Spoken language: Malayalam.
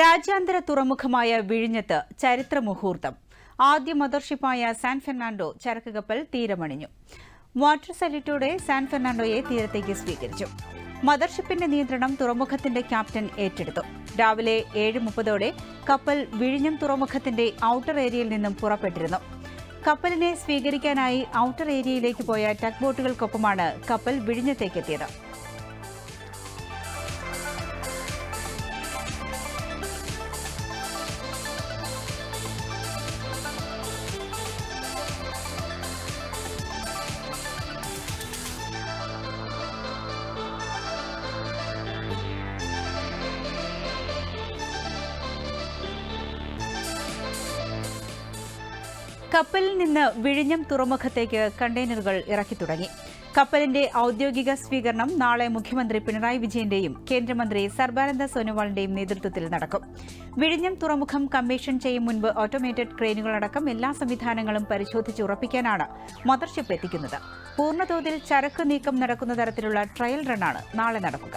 രാജ്യാന്തര തുറമുഖമായ വിഴിഞ്ഞത്ത് ചരിത്ര മുഹൂർത്തം ആദ്യ മദർഷിപ്പായ സാൻ ഫെർണാണ്ടോ ചരക്ക് കപ്പൽ തീരമണിഞ്ഞു. വാട്ടർ സല്യൂട്ടോടെ സാൻ ഫെർണാണ്ടോയെ തീരത്തേക്ക് സ്വീകരിച്ചു. മദർഷിപ്പിന്റെ നിയന്ത്രണം തുറമുഖത്തിന്റെ ക്യാപ്റ്റൻ ഏറ്റെടുത്തു. രാവിലെ ഏഴ് മുപ്പതോടെ കപ്പൽ വിഴിഞ്ഞം തുറമുഖത്തിന്റെ ഔട്ടർ ഏരിയയിൽ നിന്നും പുറപ്പെട്ടിരുന്നു. കപ്പലിനെ സ്വീകരിക്കാനായി ഔട്ടർ ഏരിയയിലേക്ക് പോയ ടഗ് ബോട്ടുകൾക്കൊപ്പമാണ് കപ്പൽ വിഴിഞ്ഞത്തേക്കെത്തിയത്. കപ്പലിൽ നിന്ന് വിഴിഞ്ഞം തുറമുഖത്തേക്ക് കണ്ടെയ്നറുകൾ ഇറക്കി തുടങ്ങി. കപ്പലിന്റെ ഔദ്യോഗിക സ്വീകരണം നാളെ മുഖ്യമന്ത്രി പിണറായി വിജയന്റെയും കേന്ദ്രമന്ത്രി സർബാനന്ദ സോനോവാളിന്റെയും നേതൃത്വത്തിൽ നടക്കും. വിഴിഞ്ഞം തുറമുഖം കമ്മീഷൻ ചെയ്യും മുൻപ് ഓട്ടോമേറ്റഡ് ക്രെയിനുകളടക്കം എല്ലാ സംവിധാനങ്ങളും പരിശോധിച്ച് ഉറപ്പിക്കാനാണ് മദർഷിപ്പ് എത്തിക്കുന്നത്. പൂർണതോതിൽ ചരക്ക് നീക്കം നടക്കുന്ന തരത്തിലുള്ള ട്രയൽ റണ്ണാണ് നാളെ നടക്കുക.